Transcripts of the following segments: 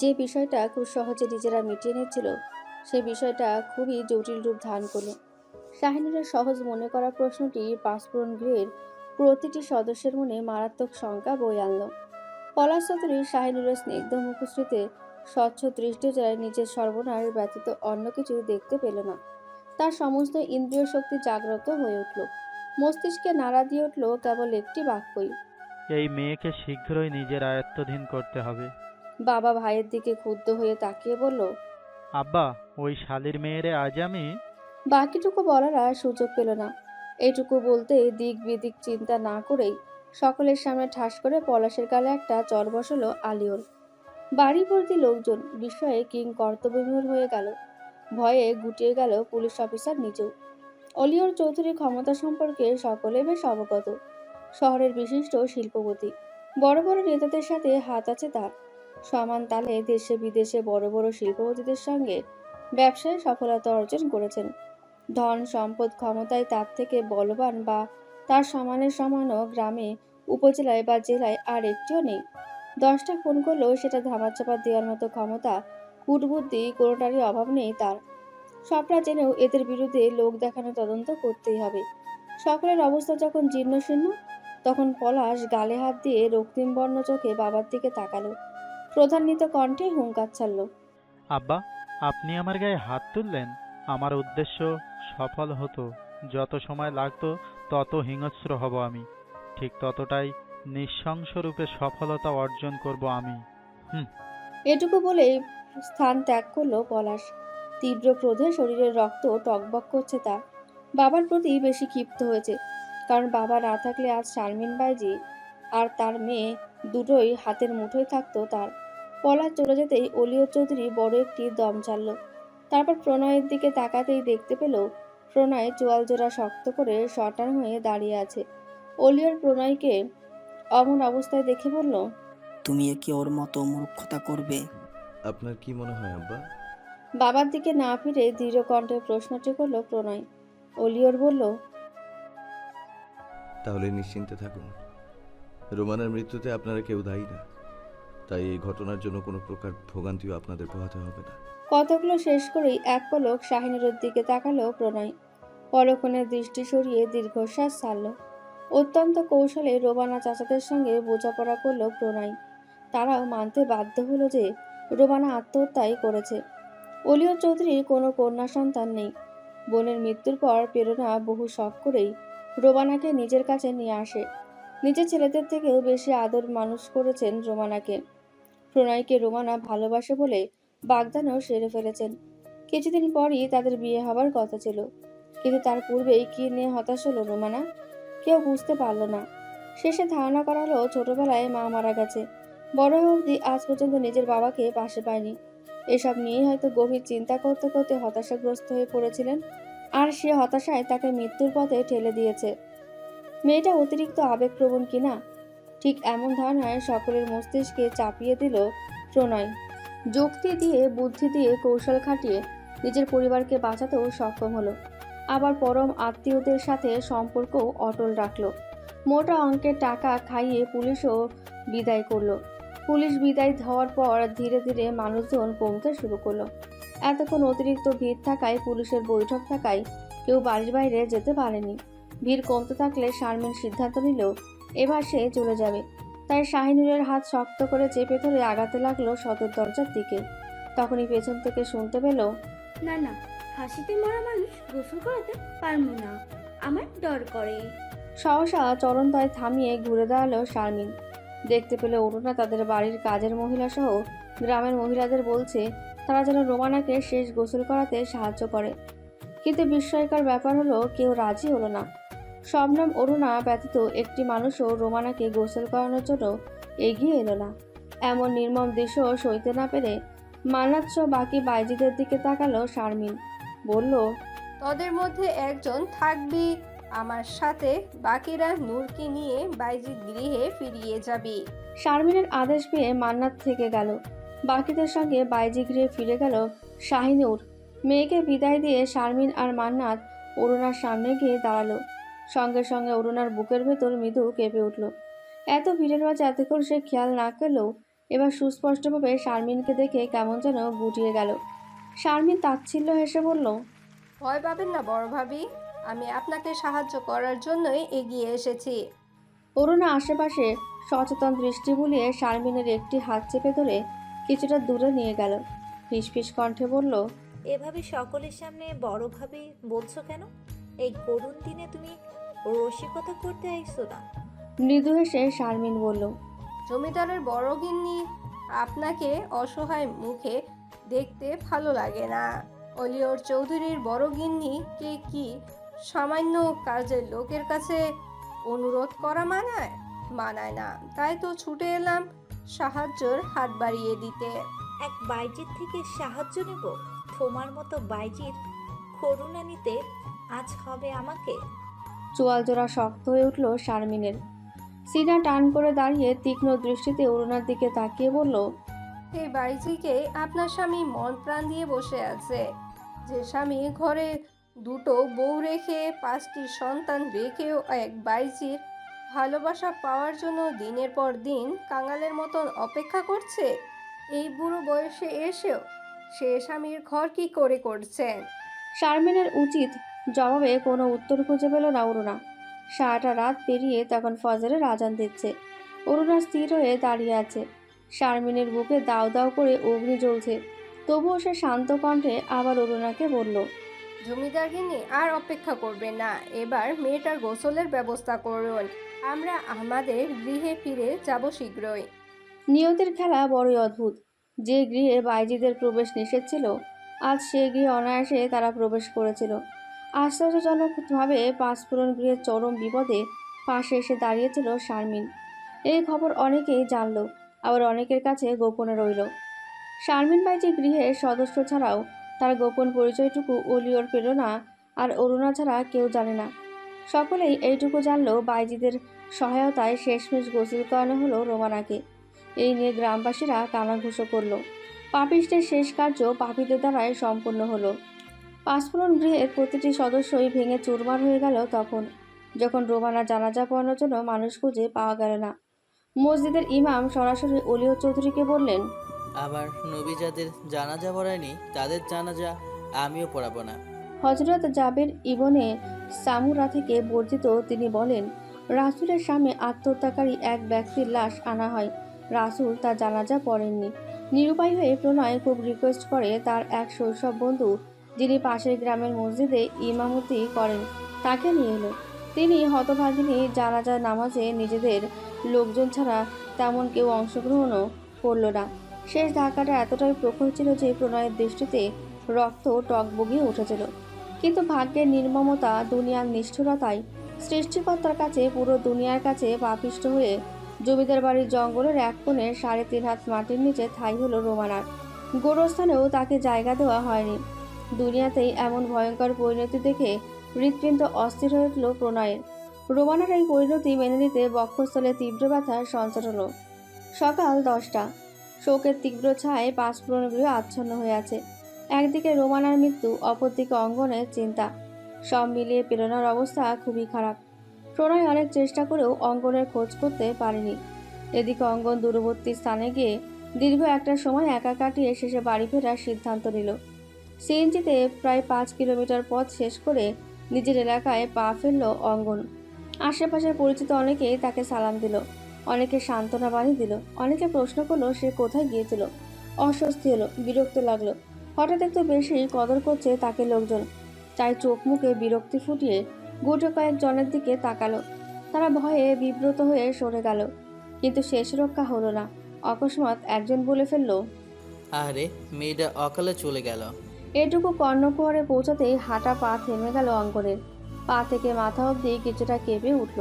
যে বিষয়টা খুব সহজে নিজেরা মিটিয়ে নিচ্ছিল সেই বিষয়টা খুবই জটিল রূপ ধারণ করল। শাহিনীরা সহজ মনে করা প্রশ্নটি পাঁচফোড়ন গৃহের প্রতিটি সদস্যের মনে মারাত্মক শঙ্কা বই আনলো। পলাশ চৌধুরী শাহিনুরের স্নিগ্ধ মুখশ্রীতে স্বচ্ছ দৃষ্টি জেলায় নিজের সর্বনাশ ব্যতীত অন্য কিছু দেখতে পেল না। তার সমস্ত ইন্দ্রিয় শক্তি জাগ্রত হয়ে উঠল। মস্তিষ্কে নাড়া দিয়ে উঠল কেবল একটি বাক্যই। এই মেয়েকে শীঘ্রই নিজের আয়ত্তাধীন করতে হবে। বাবা ভাইয়ের দিকে ক্ষুব্ধ হয়ে তাকিয়ে বলল আব্বা ওই শালির মেয়েরে আজ আমি বাকিটুকু বলার আর সুযোগ পেল না। এটুকু বলতে দিক বিদিক চিন্তা না করেই সকলের সামনে ঠাস করে পলাশের গালে একটা চর বসালো আলিওর। বাড়ি ভর্তি লোকজন বিস্ময়ে কিং কর্তব্যবিমূর হয়ে গেল। ভয়ে গুটিয়ে গেল পুলিশ অফিসার নিজেও। অলিওর চৌধুরীর ক্ষমতা সম্পর্কে সকলে বেশ অবগত। শহরের বিশিষ্ট শিল্পপতি। বড় বড় নেতাদের সাথে হাত আছে তার। সমান তালে দেশে বিদেশে বড় বড় শিল্পপতিদের সঙ্গে ব্যবসায় সফলতা অর্জন করেছেন। ধন সম্পদ ক্ষমতায় তার থেকে বলবান বা তার সমানের সমানও গ্রামে, উপজেলায় বা জেলায় আর একটিও নেই। দশটা খুন করলেও সেটা ধামাচাপা দেওয়ার মতো ক্ষমতা, কুটবুদ্ধি, কোনোটারই অভাব নেই তার। সবটা জেনেও এদের বিরুদ্ধে লোক দেখানো তদন্ত করতেই হবে। সকলের অবস্থা যখন জীর্ণ শীর্ণ তখন পলাশ গালে হাত দিয়ে রক্তিম বর্ণ চোখে বাবার দিকে তাকালো। প্রধান্বিত কণ্ঠে হুঙ্কার ছাড়ল। আব্বা আপনি আমার গায়ে হাত তুললেন। আমার উদ্দেশ্য সফল হতো। যত সময় লাগতো তত হিংস্র হব আমি। ঠিক ততটাই নৃশংসরূপে সফলতা অর্জন করব আমি। হুম। এটুকু বলেই স্থান ত্যাগ করল পলাশ। তীব্র ক্রোধে শরীরের রক্ত টকবক করছে তার। বাবার প্রতি বেশি ক্ষিপ্ত হয়েছে। কারণ বাবা না থাকলে আজ শারমিন বাইজি আর তার মেয়ে দুটোই হাতের মুঠোয় থাকতো তার। পলাশ চলে যেতেই অলিয় চৌধুরী বড় একটি দম ছাড়ল। তারপর প্রণয়ের দিকে তাকাতেই দেখতে পেল প্রণয় চোয়াল জোড়া শক্ত করে শটান হয়ে দাঁড়িয়ে আছে। অলিয়র প্রণয়কে অমন অবস্থায় দেখে বলল তুমি কি ওর মতো মূর্খতা করবে? আপনার কি মনে হয় আব্বা? বাবার দিকে না ফিরে দৃঢ় কণ্ঠে প্রশ্নটি করল প্রণয়। অলিয়র বলল তাহলে নিশ্চিন্তে থাকুন। রোমানের মৃত্যুতে আপনারা কেউ দায়ী না। তাই এই ঘটনার জন্য কোনো প্রকার ভোগান্তিও আপনাদের পোহাতে হবে না। কতগুলো শেষ করেই এক পলক শাহিনুরের দিকে তাকালো প্রণয়। পলকনের দৃষ্টি সরিয়ে দীর্ঘশ্বাস ছাড়ল। অত্যন্ত কৌশলে রোবানা চাচাদের সঙ্গে বোঝাপড়া করল প্রণয়। তারাও মানতে বাধ্য হলো যে রোবানা আত্মহত্যাই করেছে। অলিয় চৌধুরীর কোনো কন্যা সন্তান নেই। বোনের মৃত্যুর পর প্রেরণা বহু শখ করেই রোবানাকে নিজের কাছে নিয়ে আসে। নিজের ছেলেদের থেকেও বেশি আদর মানুষ করেছেন রোমানাকে। প্রণয়কে রোমানা ভালোবাসে বলে বাগদানও সেরে ফেলেছেন। কিছুদিন পরই তাদের বিয়ে হবার কথা ছিল। কিন্তু তার পূর্বেই কি নিয়ে হতাশ হলো রোমানা? কেউ বুঝতে পারল না। শেষে ধারণা করা হলো ছোটবেলায় মা মারা গেছে। বড় অবধি আজ পর্যন্ত নিজের বাবাকে পাশে পায়নি। এসব নিয়েই হয়তো গভীর চিন্তা করতে করতে হতাশাগ্রস্ত হয়ে পড়েছিলেন। আর সে হতাশায় তাকে মৃত্যুর পথে ঠেলে দিয়েছে। মেয়েটা অতিরিক্ত আবেগপ্রবণ কিনা ঠিক এমন ধারণায় সকলের মস্তিষ্কে চাপিয়ে দিল প্রণয়। যুক্তি দিয়ে, বুদ্ধি দিয়ে কৌশল খাটিয়ে নিজের পরিবারকে বাঁচাতেও সক্ষম হলো। আবার পরম আত্মীয়দের সাথে সম্পর্কও অটল রাখল। মোটা অঙ্কের টাকা খাইয়ে পুলিশও বিদায় করল। পুলিশ বিদায় হওয়ার পর ধীরে ধীরে মানুষজন কমতে শুরু করল। এতক্ষণ অতিরিক্ত ভিড় থাকায় পুলিশের বৈঠক থাকায় কেউ বাড়ির বাইরে যেতে পারেনি। ভিড় কমতে থাকলে শারমিন সিদ্ধান্ত নিল এবার সে চলে যাবে। তাই শাহিনুরের হাত শক্ত করে চেপে ধরে আগাতে লাগল সদর দরজার দিকে। তখনই পেছন থেকে শুনতে পেল না না হাসিতে মরা মানুষ গোসল করাতে পারব না। আমার ডর করে। সহসা চরণতয় থামিয়ে ঘুরে দাঁড়াল শারমিন। দেখতে পেলে অরুণা তাদের বাড়ির কাজের মহিলা সহ গ্রামের মহিলাদের বলছে তারা যেন রোমানাকে শেষ গোসল করাতে সাহায্য করে। কিন্তু বিস্ময়কর ব্যাপার হলো কেউ রাজি হলো না। শবনম অরুণা ব্যতীত একটি মানুষও রোমানাকে গোসল করানোর জন্য এগিয়ে এলো না। এমন নির্মম দৃশ্য সইতে না পেরে মান্নাত সহ বাকি বাইজিদের দিকে তাকালো শারমিন। বলল তোদের মধ্যে একজন থাকবি আমার সাথে বাকিরা নূরকে নিয়ে বাইজিৎ গৃহে ফিরিয়ে যাবি। শারমিনের আদেশ পেয়ে মান্নাত থেকে গেল। বাকিদের সঙ্গে বাইজি গৃহে ফিরে গেল শাহিনুর। মেয়েকে বিদায় দিয়ে শারমিন আর মান্নাত অরুণার সামনে গিয়ে দাঁড়াল। সঙ্গে সঙ্গে অরুণার বুকের ভেতর মৃদু কেঁপে উঠল। এত ভিড়ের মাঝে এতক্ষণ সে খেয়াল না করলেও এবার সুস্পষ্টভাবে শারমিনকে দেখে কেমন যেন গুটিয়ে গেল। শারমিন তাচ্ছিল্য হেসে বলল ভয় পাবেন না বড় ভাবি আমি আপনাকে সাহায্য করার জন্যই এগিয়ে এসেছি। অরুণা আশেপাশে সচেতন দৃষ্টি বুলিয়ে শারমিনের একটি হাত চেপে ধরে কিছুটা দূরে নিয়ে গেল। ফিসফিস কণ্ঠে বলল এভাবে সকলের সামনে বড়ভাবে বলছো কেন? এই করুণ দিনে তুমি রসিকতা করতে আইছো না। মৃদু হেসে শারমিন বলল জমিদারের বড় গিন্নি আপনাকে অসহায় মুখে দেখতে ভালো লাগে না। অলিয়র চৌধুরীর বড় গিন্নি কে কি সামান্য কাজের লোকের কাছে অনুরোধ করা মানায়? মানায় না। তাই তো ছুটে এলাম সাহায্যর হাত বাড়িয়ে দিতে। এক বাইজির থেকে সাহায্য নেব? তোমার মতো বাইজির করুণা নিতে আজ হবে আমাকে? চোয়াল জোড়া শক্ত হয়ে উঠল শারমিনের। সিনা টান করে দাঁড়িয়ে তীক্ষ্ণ দৃষ্টিতে অরুণার দিকে তাকিয়ে বলল এই বাইজিকে আপনার স্বামী মন প্রাণ দিয়ে বসে আছে। যে স্বামী ঘরে দুটো বউ রেখে পাঁচটি সন্তান রেখেও এক বাইজির ভালোবাসা পাওয়ার জন্য দিনের পর দিন কাঙালের মতন অপেক্ষা করছে এই বুড়ো বয়সে এসেও সে স্বামীর ঘর কি করে করছেন? শারমিনের উচিত জবাবে কোনো উত্তর খুঁজে পেল না অরুণা। সারাটা রাত পেরিয়ে তখন ফজরের আজান দিচ্ছে। অরুণা স্থির হয়ে দাঁড়িয়ে আছে। শারমিনের বুকে দাও দাও করে অগ্নি জ্বলছে। তবুও সে শান্ত কণ্ঠে আবার অরুণাকে বলল জমিদার গিন্নি আর অপেক্ষা করবে না। এবার মেয়েটার গোসলের ব্যবস্থা করুন। আমরা আমাদের গৃহে ফিরে যাব শীঘ্রই। নিয়তির খেলা বড়ই অদ্ভুত। যে গৃহে বাইজিদের প্রবেশ নিষেধ ছিল আজ সে গৃহে অনায়াসে তারা প্রবেশ করেছিল। আশ্চর্যজনকভাবে পাঁচফোড়ন গৃহের চরম বিপদে পাশে এসে দাঁড়িয়েছিল শারমিন। এই খবর অনেকেই জানল, আবার অনেকের কাছে গোপনে রইল। শারমিন বাইজি গৃহের সদস্য ছাড়াও তার গোপন পরিচয়টুকু অলিওর প্রেরণা আর অরুণা ছাড়া কেউ জানে না। সকলেই এইটুকু জানলো বাইজিদের সহায়তায় শেষমেশ গোসল করানো হলো রোমানাকে। এই নিয়ে গ্রামবাসীরা কানাঘুষো করল। পাপিষ্টের শেষ কার্য পাপীদের দ্বারাই সম্পূর্ণ হলো। পাঁচফোড়ন গৃহের প্রতিটি সদস্যই ভেঙে চুরমার হয়ে গেল তখন যখন রোমানা জানাজা পড়ানোর জন্য মানুষ খুঁজে পাওয়া গেল না। মসজিদের ইমাম সরাসরি অলিও চৌধুরীকে বললেন আবার নবী যাদের জানাজা পড়ায়নি তাদের জানাজা আমিও পড়াবো না। হজরত জাবের ইবনে সামুরা থেকে বর্ধিত তিনি বলেন রাসূলের সামনে আত্মহত্যাকারী এক ব্যক্তির লাশ আনা হয়। রাসূল তা জানাজা পড়েননি। নিরুপায় হয়ে প্রণয় খুব রিকোয়েস্ট করে তার এক শৈশব বন্ধু যিনি পাশের গ্রামের মসজিদে ইমামতি করেন, তাকে নিয়ে এলো। তিনি হতভাগিনী জানাজা নামাজে নিজেদের লোকজন ছাড়া তেমন কেউ অংশগ্রহণও করল না। শেষ ধাক্কাটা এতটাই প্রখর ছিল যে প্রণয়ের দৃষ্টিতে রক্ত টকবগিয়ে উঠেছিল। কিন্তু ভাগ্যের নির্মমতা, দুনিয়ার নিষ্ঠুরতায় সৃষ্টিকর্তার কাছে পুরো দুনিয়ার কাছে পাপিষ্ট হয়ে জমিদার বাড়ির জঙ্গলের এক কোণে সাড়ে তিন হাত মাটির নিচে ঠাই হলো রোমানার। গোরস্থানেও তাকে জায়গা দেওয়া হয়নি। দুনিয়াতেই এমন ভয়ঙ্কর পরিণতি দেখে হৃৎপিণ্ড অস্থির হয়ে উঠল প্রণয়ের। রোমানার এই পরিণতি মেনে নিতে বক্ষস্থলে তীব্র ব্যথার সঞ্চার হলো। সকাল দশটা। শোকের তীব্র ছায় পাঁচফোড়ন গৃহ আচ্ছন্ন হয়ে আছে। একদিকে রোমানার মৃত্যু, অপরদিকে অঙ্গনের চিন্তা। সব মিলিয়ে প্রেরণার অবস্থা খুবই খারাপ। প্রণয় অনেক চেষ্টা করেও অঙ্গনের খোঁজ করতে পারেনি। এদিকে অঙ্গন দূরবর্তী স্থানে গিয়ে দীর্ঘ একটা সময় একা কাটিয়ে শেষে বাড়ি ফেরার সিদ্ধান্ত নিল। সিএনজিতে প্রায় পাঁচ কিলোমিটার পথ শেষ করে নিজের এলাকায় পা ফেলল অঙ্গন। আশেপাশের পরিচিত অনেকেই তাকে সালাম দিল, অনেকে সান্ত্বনা বাণী দিল, অনেকে প্রশ্ন করল সে কোথায় গিয়েছিল। অস্বস্তি হলো, বিরক্ত লাগল। হঠাৎ একটু বেশি কদর করছে তাকে লোকজন। তাই চোখ মুখে বিরক্তি ফুটিয়ে গোটে কয়েকজনের দিকে তাকালো। তারা ভয়ে বিব্রত হয়ে সরে গেল। কিন্তু শেষ রক্ষা হলো না। অকস্মাৎ একজন বলে ফেলল, আরে, মেয়েটা অকালে চলে গেল। এটুকু কর্ণকুয়ারে পৌঁছাতেই হাঁটা পা থেমে গেল অঙ্গনের পা থেকে মাথা অবধি কিছুটা কেঁপে উঠল।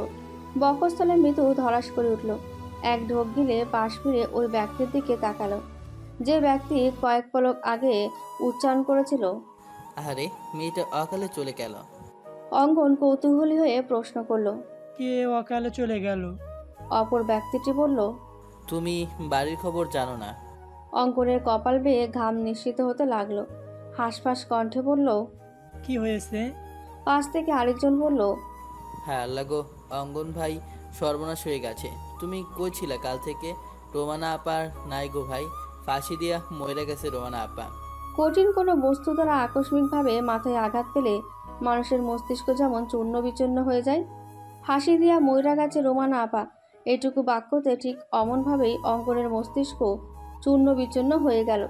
বক্ষস্থলে মৃদু ধরাস করে উঠল। এক ঢোক গিলে পাশ ফিরে ওই ব্যক্তির দিকে তাকালো। যে ব্যক্তি কয়েক পলক আগে উচ্চারণ করেছিল আরে মেয়েটা অকালে চলে গেল। অঙ্গন কৌতূহলী হয়ে প্রশ্ন করল কে অকালে চলে গেল? অপর ব্যক্তিটি বলল তুমি বাড়ির খবর জানো না। অঙ্কনের কপাল বেয়ে ঘাম নিশ্চিত হতে লাগল। হাঁসফাঁস কণ্ঠে বলল কি হয়েছে? পাশ থেকে আরেকজন বলল হ্যাঁ আল্লাহ গো অঙ্গন ভাই সর্বনাশ হয়ে গেছে। তুমি কই ছিলে কাল থেকে? রোমানা আপার নাই গো ভাই ফাঁসি দিয়া মরে গেছে রোমানা আপা। কঠিন কোনো বস্তু দ্বারা আকস্মিকভাবে মাথায় আঘাত পেলে মানুষের মস্তিষ্ক যেমন চূর্ণ বিচূর্ণ হয়ে যায় ফাঁসি দিয়া ময়রা গাছে রোমানা আপা। এটুকু বাক্যতে ঠিক অমনভাবেই অঙ্কনের মস্তিষ্ক চূর্ণ বিচূর্ণ হয়ে গেল।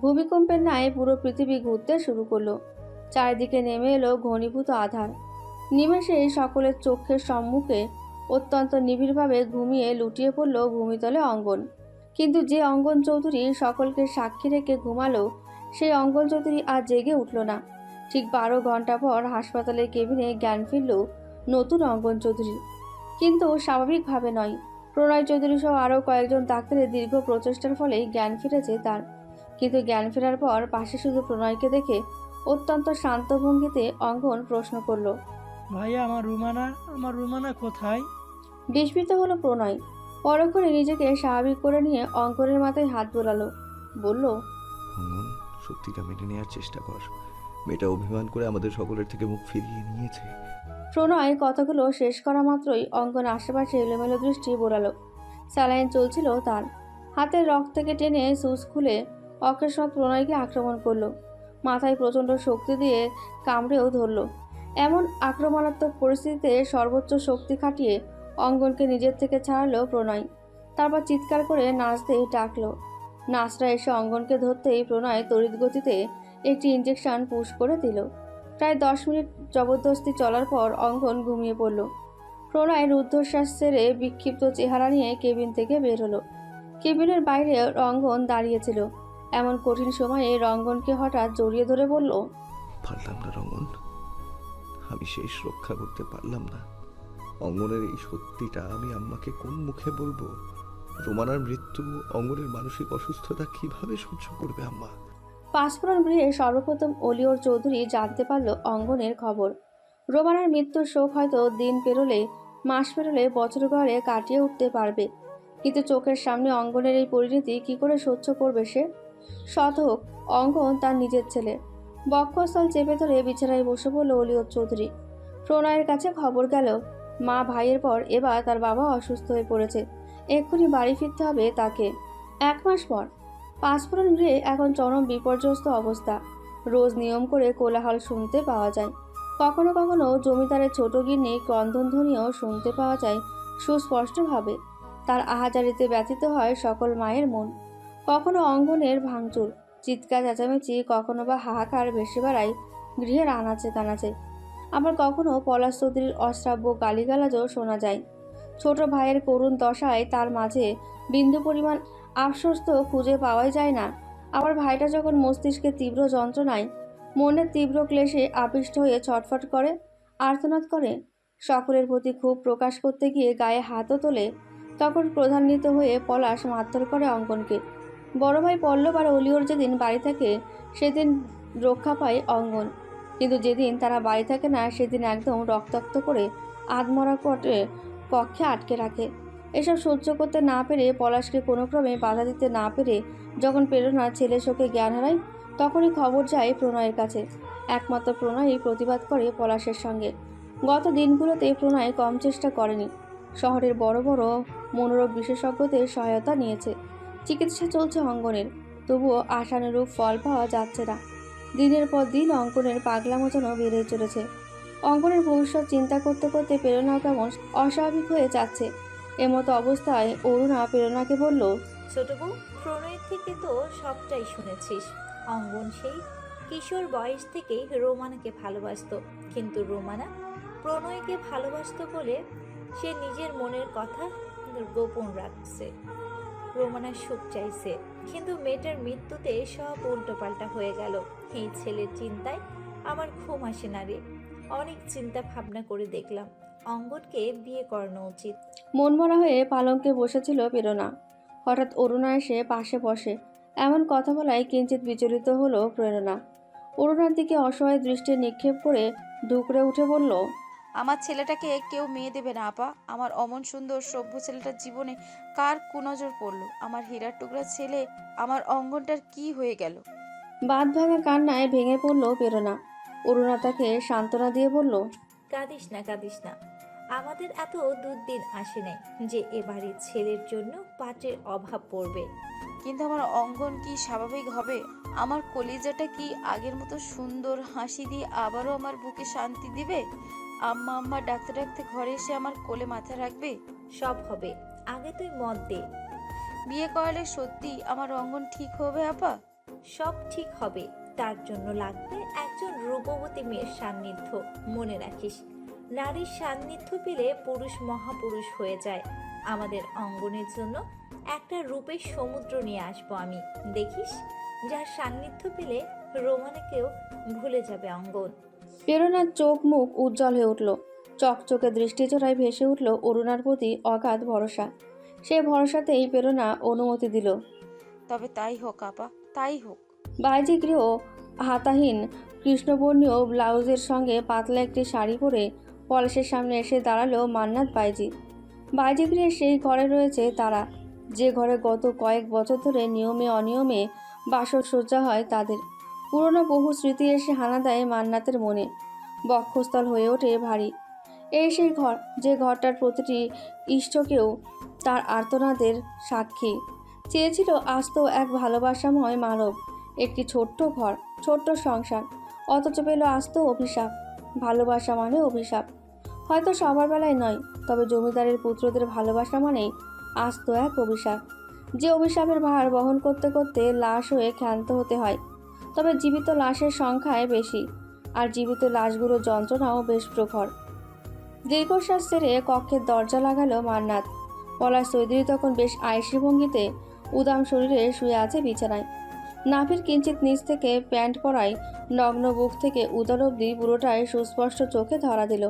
ভূমিকম্পের ন্যায় পুরো পৃথিবী ঘুরতে শুরু করল। চারিদিকে নেমে এলো ঘনীভূত আধার। নিমেষেই সকলের চোখের সম্মুখে অত্যন্ত নিবিড়ভাবে ঘুমিয়ে লুটিয়ে পড়ল ভূমিতলে অঙ্গন। কিন্তু যে অঙ্গন চৌধুরী সকলকে সাক্ষী রেখে ঘুমালো, সেই অঙ্গন চৌধুরী আর জেগে উঠল না। ঠিক বারো ঘণ্টা পর হাসপাতালের কেবিনে জ্ঞান ফিরল নতুন অঙ্গন চৌধুরী। কিন্তু স্বাভাবিকভাবে নয়। প্রণয় চৌধুরী সহ আরও কয়েকজন ডাক্তারের দীর্ঘ প্রচেষ্টার ফলেই জ্ঞান ফিরেছে তার। কিন্তু জ্ঞান ফেরার পর পাশে শুধু প্রণয়কে দেখে অত্যন্ত শান্ত ভঙ্গিতে অঙ্গন প্রশ্ন করল। ভাইয়া আমার রুমানা আমার রুমানা কোথায়? বিস্মিত হলো প্রণয়। পরক্ষণে নিজেকে স্বাভাবিক করে নিয়ে অঙ্কনের মাথায় হাত বোলালো। বলল অঙ্গন সত্যিটা মেনে নেওয়ার চেষ্টা কর। মেয়েটা অভিমান করে আমাদের সকলের থেকে মুখ ফিরিয়ে নিয়েছে। প্রণয় কথাগুলো শেষ করা মাত্রই অঙ্গন আশেপাশে এলোমেলো দৃষ্টি বোলালো। স্যালাইন চলছিল তার। হাতের রক্ত থেকে টেনে সুস খুলে অকস্মাৎ প্রণয়কে আক্রমণ করল। মাথায় প্রচণ্ড শক্তি দিয়ে কামড়েও ধরলো। এমন আক্রমণাত্মক পরিস্থিতিতে সর্বোচ্চ শক্তি খাটিয়ে অঙ্গনকে নিজের থেকে ছাড়ালো প্রণয়। তারপর চিৎকার করে নাচতে ডাকলো। নাচটা এসে অঙ্গনকে ধরতেই প্রণয় তড়িৎ গতিতে একটি ইঞ্জেকশন পুশ করে দিল। প্রায় দশ মিনিট জবরদস্তি চলার পর অঙ্গন ঘুমিয়ে পড়ল। প্রণয় রুদ্ধশ্বাস ছেড়ে বিক্ষিপ্ত চেহারা নিয়ে কেবিন থেকে বের হলো। কেবিনের বাইরে অঙ্গন দাঁড়িয়েছিল এমন কঠিন সময়ে রঙ্গনকে হঠাৎ জড়িয়ে ধরে বলল পারলাম না রঙন আমি শেষ রক্ষা করতে পারলাম না। অঙ্গনের এই সত্যিটা আমি আম্মাকে কোন মুখে বলব? রোমানার মৃত্যু অঙ্গনের মানসিক অসুস্থতা কীভাবে সহ্য করবে আম্মা? পাঁচফোড়ন গৃহে সর্বপ্রথম অলিওর চৌধুরী জানতে পারল অঙ্গনের খবর। রোমানার মৃত্যুর শোক হয়তো দিন পেরোলে মাস পেরোলে বছর ঘরে কাটিয়ে উঠতে পারবে। কিন্তু চোখের সামনে অঙ্গনের এই পরিণতি কি করে সহ্য করবে সে? শতক অঙ্গন তার নিজের ছেলে। বক্ষস্থল চেপে ধরে বিছানায় বসে পড়ল অলিওর চৌধুরী। প্রণয়ের কাছে খবর গেল, মা ভাইয়ের পর এবার তার বাবা অসুস্থ হয়ে পড়েছে। এক্ষুনি বাড়ি ফিরতে হবে তাকে। এক মাস পর। পাঁচফোড়ন গৃহে এখন চরম বিপর্যস্ত অবস্থা। রোজ নিয়ম করে কোলাহল শুনতে পাওয়া যায়। কখনো কখনো জমিদারের ছোট গিন্নি ক্রন্দনধ্বনিও শুনতে পাওয়া যায় সুস্পষ্টভাবে। তার আহাজারিতে ব্যথিত হয় সকল মায়ের মন। কখনো অঙ্গনের ভাঙচুর, চিৎকার চেঁচামেচি, কখনো বা হাহাকার ভেসে বেড়ায় গৃহের আনাচে কানাচে। আবার কখনো পলাশ চৌধুরীর অশ্রাব্য গালিগালাজও শোনা যায়। ছোট ভাইয়ের করুণ দশায় তার মাঝে বিন্দু পরিমাণ আশ্বস্ত খুঁজে পাওয়াই যায় না। আবার ভাইটা যখন মস্তিষ্কে তীব্র যন্ত্রণায় মনের তীব্র ক্লেশে আবিষ্ট হয়ে ছটফট করে, আর্তনাদ করে, সকলের প্রতি ক্ষোভ প্রকাশ করতে গিয়ে গায়ে হাতও তোলে, তখন প্রধান্বিত হয়ে পলাশ মারধর করে অঙ্কনকে বড় ভাই পল্লব আর অলিওর যেদিন বাড়ি থাকে, সেদিন রক্ষা পায় অঙ্গন। কিন্তু যেদিন তারা বাড়ি থাকে না, সেদিন একদম রক্তাক্ত করে আধমরা কটে কক্ষে আটকে রাখে। এসব সহ্য করতে না পেরে পলাশকে কোনো ক্রমে বাধা দিতে না পেরে যখন প্রেরণা ছেলে শোকে জ্ঞান হারায়, তখনই খবর যায় প্রণয়ের কাছে। একমাত্র প্রণয়ই প্রতিবাদ করে পলাশের সঙ্গে। গত দিনগুলোতে প্রণয় কম চেষ্টা করেনি। শহরের বড় বড় মনোরোগ বিশেষজ্ঞদের সহায়তা নিয়েছে। চিকিৎসা চলছে অঙ্গনের। তবুও আশানুরূপ ফল পাওয়া যাচ্ছে না। দিনের পর দিন অঙ্কনের পাগলামো যেন বেড়ে চলেছে। অঙ্কনের ভবিষ্যৎ চিন্তা করতে করতে প্রেরণা কেমন অস্বাভাবিক হয়ে যাচ্ছে। এমতো অবস্থায় অরুণা প্রেরণাকে বলল ছোট বউ প্রণয়ের থেকে তো সবটাই শুনেছিস। অঙ্গন সেই কিশোর বয়স থেকেই রোমানাকে ভালোবাসতো। কিন্তু রোমানা প্রণয়কে ভালোবাসতো বলে সে নিজের মনের কথা গোপন রাখছে। রোমানার সুখ চাইছে। কিন্তু মেয়েটার মৃত্যুতে সব উল্টোপাল্টা হয়ে গেল। এই ছেলের চিন্তায় আমার ঘুম আসে না রে। অনেক চিন্তা ভাবনা করে দেখলাম। অঙ্গনকে বিয়ে করানো উচিত। মনমরা হয়ে পালঙ্কে বসেছিল প্রেরণা। হঠাৎ অরুণা এসে পাশে বসে। এমন কথা বলায় কিঞ্চিত বিচলিত হলো প্রেরণা। অরুণার দিকে অসহায় দৃষ্টি নিক্ষেপ করে ডুকরে উঠে বলল আমার ছেলেটাকে কেউ মেয়ে দেবে না আপা। আমার অমন সুন্দর সভ্য ছেলেটার জীবনে কার কুনজর পড়ল? আমার হীরার টুকরা ছেলে আমার অঙ্গনটার কি হয়ে গেল? বাদ ভাঙা কান্নায় ভেঙে পড়ল প্রেরণা অরুণা তাকে সান্ত্বনা দিয়ে বলল কাঁদিস না কাঁদিস না। আমাদের এত দুর্দিন আসে নাই যে এ বাড়ির ছেলের জন্য পাত্রের অভাব পড়বে। কিন্তু আমার অঙ্গন কি স্বাভাবিক হবে? আমার কলিজাটা কি আগের মতো সুন্দর হাসি দিয়ে আবারও আমার বুকে শান্তি দিবে? আম্মা আম্মা, ডাকতে ডাকতে ঘরে এসে আমার কোলে মাথা রাখবে? সব হবে। আগে তুই মত দে। বিয়ে করালে সত্যি আমার অঙ্গন ঠিক হবে, আপা? সব ঠিক হবে। তার জন্য লাগবে একজন রূপবতী মেয়ের সান্নিধ্য, মনে রাখিস। নারীর সান্নিধ্য পেলে পুরুষ মহাপুরুষ হয়ে যায়। আমাদের অঙ্গনের জন্য একটা রূপের সমুদ্র নিয়ে আসব আমি। দেখিস? যার সান্নিধ্য পেলে রোমানাকেও ভুলে যাবে অঙ্গন। প্রেরণার চোখ মুখ উজ্জ্বল হয়ে উঠল। চকচকে দৃষ্টিচোড়ায় ভেসে উঠল অরুণার প্রতি অগাধ ভরসা। সে ভরসাতেই প্রেরণা অনুমতি দিল। তবে তাই হোক আপা তাই হোক। বাইজি গৃহ হাতাহীন কৃষ্ণবর্ণীয় ব্লাউজের সঙ্গে পাতলা একটি শাড়ি পরে পলাশের সামনে এসে দাঁড়াল মান্নাত বাইজি। বাইজি গৃহে সেই ঘরে রয়েছে তারা। যে ঘরে গত কয়েক বছর ধরে নিয়মে অনিয়মে বাসর সজ্জা হয় তাদের। পুরনো বহু স্মৃতি এসে হানা দেয় মান্নাতের মনে। বক্ষস্থল হয়ে ওঠে ভারী। এই সেই ঘর, যে ঘরটার প্রতিটি ইষ্টকেও তার আর্তনাদের সাক্ষী। চেয়েছিল আস্ত এক ভালোবাসাময় মানব। একটি ছোট্ট ঘর, ছোট্ট সংসার, অথচ পেল আস্ত অভিশাপ। ভালোবাসা মানে অভিশাপ। হয়তো সবার বেলায় নয়, তবে জমিদারের পুত্রদের ভালোবাসা মানেই আস্ত এক অভিশাপ। যে অভিশাপের ভার বহন করতে করতে লাশ হয়ে ক্ষান্ত হতে হয়। তবে জীবিত লাশের সংখ্যায় বেশি, আর জীবিত লাশগুলোর যন্ত্রণাও বেশ প্রখর। দীর্ঘশ্বাস ছেড়ে কক্ষের দরজা লাগালো মান্নাত। পলাশ চৌধুরী তখন বেশ আয়সী ভঙ্গিতে উদাম শরীরে শুয়ে আছে বিছানায়। নাফির কিঞ্চিত নিচ থেকে প্যান্ট পরায় নগ্ন বুক থেকে উদর অব্দি পুরোটাই সুস্পষ্ট চোখে ধরা দিল।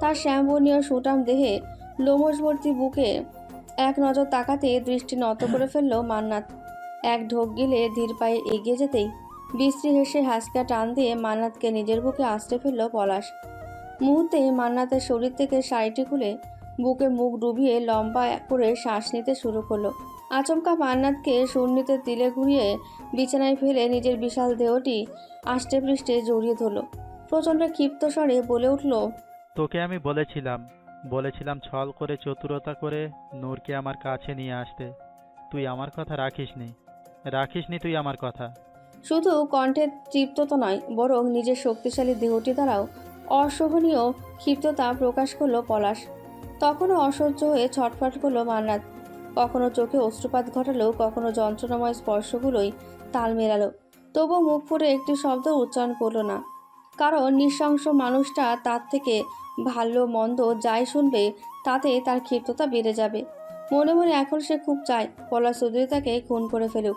তার শ্যামবর্ণীয় সুটাম দেহে লোমশবর্তী বুকে এক নজর তাকাতে দৃষ্টি নত করে ফেলল মান্নাত। এক ঢোক গিলে ধীর পায়ে এগিয়ে যেতেই বিশ্রী হেসে হাসকা টান দিয়ে মান্নাতকে নিজের বুকে আশ্রে ফেলল পলাশ। মুহূর্তে মান্নাতের শরীর থেকে শাড়িটি খুলে বুকে মুখ ডুবিয়ে লম্বা করে শ্বাস নিতে শুরু করল। আচমকা মান্নাতকে শূন্যতে তিলে ঘুরিয়ে বিছানায় ফেলে নিজের বিশাল দেহটি আষ্টে পৃষ্ঠে জড়িয়ে ধরল। প্রচণ্ড ক্ষিপ্ত স্বরে বলে উঠল, তোকে আমি বলেছিলাম বলেছিলাম ছল করে, চতুরতা করে নূরকে আমার কাছে নিয়ে আসতে। তুই আমার কথা রাখিসনি। রাখিসনি তুই আমার কথা। শুধু কণ্ঠের তৃপ্ততা নয়, বরং নিজের শক্তিশালী দেহটি দ্বারাও অসহনীয় ক্ষিপ্ততা প্রকাশ করল পলাশ। তখনও অসহ্য হয়ে ছটফট করল মান্নাত। কখনো চোখে অশ্রুপাত ঘটালো কখনো যন্ত্রণাময় স্পর্শগুলোই তাল মেলালো। তবু মুখ ফুটে একটি শব্দ উচ্চারণ করল না। কারণ নৃশংস মানুষটা তার থেকে ভালো, মন্দ যাই শুনবে, তাতে তার ক্ষিপ্ততা বেড়ে যাবে। মনে মনে এখন সে খুব চায়, পলাশ চৌধুরী তাকে খুন করে ফেলুক।